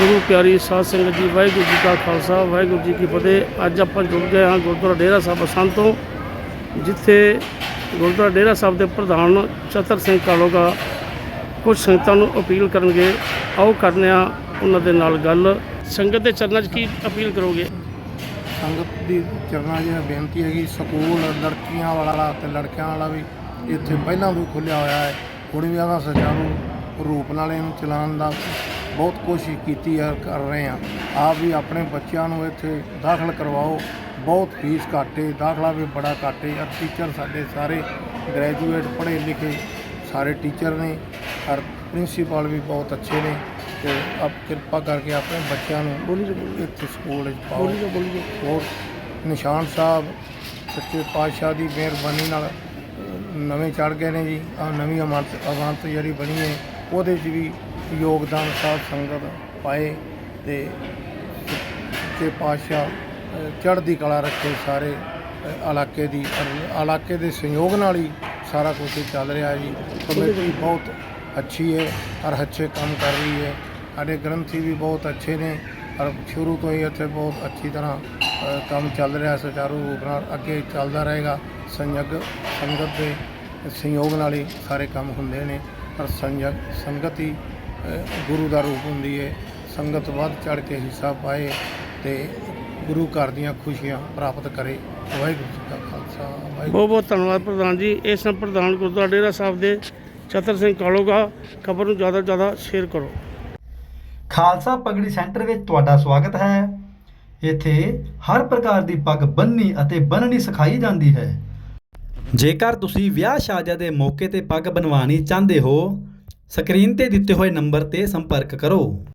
ਗੁਰੂ ਪਿਆਰੀ ਸਾਧ ਸੰਗਤ ਜੀ, ਵਾਹਿਗੁਰੂ ਜੀ ਕਾ ਖਾਲਸਾ, ਵਾਹਿਗੁਰੂ ਜੀ ਕੀ ਫਤਿਹ। ਅੱਜ ਆਪਾਂ ਜੁੜ ਗਏ ਹਾਂ ਗੁਰਦੁਆਰਾ ਡੇਰਾ ਸਾਹਿਬ ਅਸੰਤ ਤੋਂ, ਜਿੱਥੇ ਗੁਰਦੁਆਰਾ ਡੇਰਾ ਸਾਹਿਬ ਦੇ ਪ੍ਰਧਾਨ ਚਤਰ ਸਿੰਘ ਕਾਲੋਗਾ ਕੁਝ ਸੰਗਤਾਂ ਨੂੰ ਅਪੀਲ ਕਰਨਗੇ। ਆਓ ਕਰਨੇ ਆ ਉਹਨਾਂ ਦੇ ਨਾਲ ਗੱਲ। ਸੰਗਤ ਦੇ ਚਰਨਾਂ 'ਚ ਕੀ ਅਪੀਲ ਕਰੋਗੇ? ਸੰਗਤ ਦੀ ਚਰਨਾਂ 'ਚ ਬੇਨਤੀ ਹੈਗੀ, ਸਕੂਲ, ਲੜਕੀਆਂ ਵਾਲਾ ਤੇ ਲੜਕਿਆਂ ਵਾਲਾ ਵੀ ਇੱਥੇ ਪਹਿਲਾਂ ਵੀ ਖੁੱਲਿਆ ਹੋਇਆ ਹੈ। ਕੁੜੀਆਂ ਦਾ ਸੁਚਾਰੂ ਰੂਪ ਨਾਲ ਇਹਨੂੰ ਚਲਾਉਣ ਦਾ ਬਹੁਤ ਕੋਸ਼ਿਸ਼ ਕੀਤੀ ਹੈ ਕਰ ਰਹੇ ਹਾਂ ਆਪ ਵੀ ਆਪਣੇ ਬੱਚਿਆਂ ਨੂੰ ਇੱਥੇ ਦਾਖਲ ਕਰਵਾਓ। ਬਹੁਤ ਫੀਸ ਘਾਟੇ ਦਾਖਲਾ ਵੀ ਬੜਾ ਘਾਟੇ। ਔਰ ਟੀਚਰ ਸਾਡੇ ਸਾਰੇ ਗ੍ਰੈਜੂਏਟ ਪੜ੍ਹੇ ਲਿਖੇ ਸਾਰੇ ਟੀਚਰ ਨੇ। ਔਰ ਪ੍ਰਿੰਸੀਪਲ ਵੀ ਬਹੁਤ ਅੱਛੇ ਨੇ ਤੇ ਆਪ ਕਿਰਪਾ ਕਰਕੇ ਆਪਣੇ ਬੱਚਿਆਂ ਨੂੰ ਬੋਲੀ ਇੱਥੇ ਸਕੂਲ ਵਿੱਚ ਪਾਓ। ਬੋਲੀ ਬੋਲੀ ਹੋਰ ਨਿਸ਼ਾਨ ਸਾਹਿਬ ਸੱਚੇ ਪਾਤਸ਼ਾਹ ਦੀ ਮਿਹਰਬਾਨੀ ਨਾਲ ਨਵੇਂ ਚੜ ਗਏ ਨੇ ਜੀ। ਆ ਨਵੀਂ ਅਮਾਨਤ ਅਮਾਨਤ ਜਿਹੜੀ ਬਣੀ ਹੈ। ਉਹਦੇ 'ਚ ਵੀ ਯੋਗਦਾਨ ਸਾਧ ਸੰਗਤ ਪਾਏ ਤੇ ਸੱਚੇ ਪਾਤਸ਼ਾਹ ਚੜ੍ਹਦੀ ਕਲਾ ਰੱਖੇ ਸਾਰੇ ਇਲਾਕੇ ਦੀ ਇਲਾਕੇ ਦੇ ਸਹਿਯੋਗ ਨਾਲ ਹੀ ਸਾਰਾ ਕੁਝ ਚੱਲ ਰਿਹਾ ਜੀ। ਕਮੇਟੀ ਬਹੁਤ ਅੱਛੀ ਹੈ ਔਰ ਅੱਛੇ ਕੰਮ ਕਰ ਰਹੀ ਹੈ। ਸਾਡੇ ਗ੍ਰੰਥੀ ਵੀ ਬਹੁਤ ਅੱਛੇ ਨੇ ਔਰ ਸ਼ੁਰੂ ਤੋਂ ਹੀ ਇੱਥੇ ਬਹੁਤ ਅੱਛੀ ਤਰ੍ਹਾਂ ਕੰਮ ਚੱਲ ਰਿਹਾ, ਸੁਚਾਰੂ ਰੂਪ ਨਾਲ ਅੱਗੇ ਚੱਲਦਾ ਰਹੇਗਾ। ਸੰਯਗ, ਸੰਗਤ ਦੇ ਸਹਿਯੋਗ ਨਾਲ ਹੀ ਸਾਰੇ ਕੰਮ ਹੁੰਦੇ ਨੇ, ਪਰ ਸੰਯਗ, ਸੰਗਤ ਹੀ ਗੁਰੂ ਦਾ ਰੂਪ ਹੁੰਦੀ ਹੈ ਸੰਗਤ ਵੱਧ ਚੜ ਕੇ ਹਿੱਸਾ ਪਾਏ ਤੇ ਗੁਰੂ ਘਰ ਦੀਆਂ ਖੁਸ਼ੀਆਂ ਪ੍ਰਾਪਤ ਕਰੇ। ਵਾਹਿਗੁਰੂ ਜੀ ਕਾ ਖਾਲਸਾ ਵਾਹਿਗੁਰੂ ਬਹੁਤ ਬਹੁਤ ਧੰਨਵਾਦ ਪ੍ਰਧਾਨ ਜੀ। ਇਹ ਸਨ ਪ੍ਰਧਾਨ ਗੁਰਦੁਆਰਾ ਡੇਰਾ ਸਾਹਿਬ ਦੇ ਚਤਰ ਸਿੰਘ ਕਾਲੋਗਾ ਖਬਰ ਨੂੰ ਜ਼ਿਆਦਾ ਤੋਂ ਜ਼ਿਆਦਾ ਸ਼ੇਅਰ ਕਰੋ। ਖਾਲਸਾ ਪਗੜੀ ਸੈਂਟਰ ਵਿੱਚ ਤੁਹਾਡਾ ਸਵਾਗਤ ਹੈ। ਇੱਥੇ ਹਰ ਪ੍ਰਕਾਰ ਦੀ ਪੱਗ ਬੰਨਣੀ ਅਤੇ ਬੰਨਣੀ ਸਿਖਾਈ ਜਾਂਦੀ ਹੈ। ਜੇਕਰ ਤੁਸੀਂ ਵਿਆਹ ਸ਼ਾਦੀਆਂ ਦੇ ਮੌਕੇ ਤੇ ਪੱਗ ਬਣਵਾਉਣੀ ਚਾਹੁੰਦੇ ਹੋ ਸਕਰੀਨ ਤੇ ਦਿੱਤੇ ਹੋਏ ਨੰਬਰ ਤੇ ਸੰਪਰਕ ਕਰੋ।